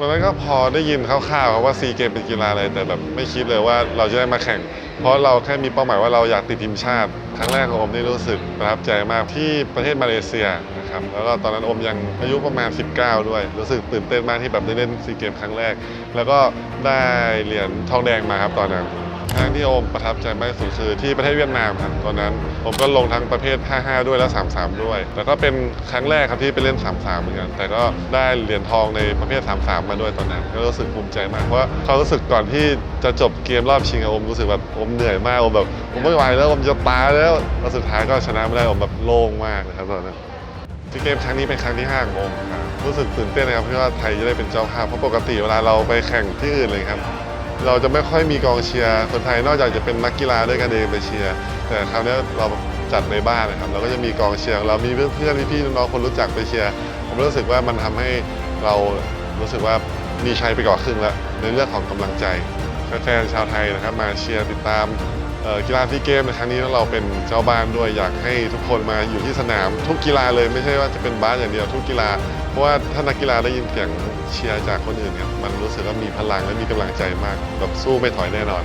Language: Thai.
ตอนนั้นก็พอได้ยินคร่าวๆครับว่าซีเกมเป็นกีฬาอะไรแต่แบบไม่คิดเลยว่าเราจะได้มาแข่ง เพราะเราแค่มีเป้าหมายว่าเราอยากติดทีมชาติ ครั้งแรกของอมนี่รู้สึกประทับใจมากที่ประเทศมาเลเซียนะครับแล้วก็ตอนนั้นอมยังอายุประมาณ 19 ด้วย รู้สึกตื่นเต้นมากที่แบบได้เล่นซีเกมครั้งแรก แล้วก็ได้เหรียญทองแดงมาครับตอนนั้น ครั้งที่โอมประทับใจมากที่สุดคือที่ประเทศเวียดนามครับตอนนั้นผมก็ลงทั้งประเภท 55 ด้วยและ 33 ด้วยแล้วก็เป็นครั้งแรกครับที่ไปเล่น 33 เหมือนกัน แต่ก็ได้เหรียญทองในประเภท 33 มาด้วยตอนนั้น ก็รู้สึกภูมิใจมาก เพราะเขารู้สึกก่อนที่จะจบเกมรอบชิงอะโอมรู้สึกแบบโอมเหนื่อยมากโอมแบบผมไม่ไหวแล้วโอมจะตายแล้วแล้วสุดท้ายก็ชนะไม่ได้โอมแบบโล่งมากเลยครับตอนนั้นซีเกมครั้งนี้เป็นครั้งที่5ขององค์ครับรู้สึกตื่นเต้นนะครับที่ว่าไทยจะได้เป็นเจ้าภาพเพราะปกติเวลาเราไปแข่งที่อื่นเลยครับ เราจะไม่ค่อยมีกองเชียร์คนไทยนอกจากจะเป็นนักกีฬาด้วยกันเองไปเชียร์แต่คราวนี้เราจัดในบ้านนะครับเราก็จะมีกองเชียร์เรามีเพื่อนๆพี่ๆน้องๆคนรู้จักไปเชียร์ผมรู้สึกว่ามันทำให้เรารู้สึกว่ามีชัยไปกว่าครึ่งแล้วในเรื่องของกำลังใจแฟนๆชาวไทยนะครับมาเชียร์ติดตาม กีฬาซีเกมในครั้งนี้เราเป็นเจ้าบ้านด้วยอยากให้ทุกคนมาอยู่ที่สนามทุกกีฬาเลยไม่ใช่ว่าจะเป็นบาสอย่างเดียวทุกกีฬา เพราะว่าถ้านักกีฬาได้ยินเสียงเชียร์จากคนอื่นเนี่ยมันรู้สึกว่ามีพลังและมีกำลังใจมากแบบสู้ไม่ถอยแน่นอน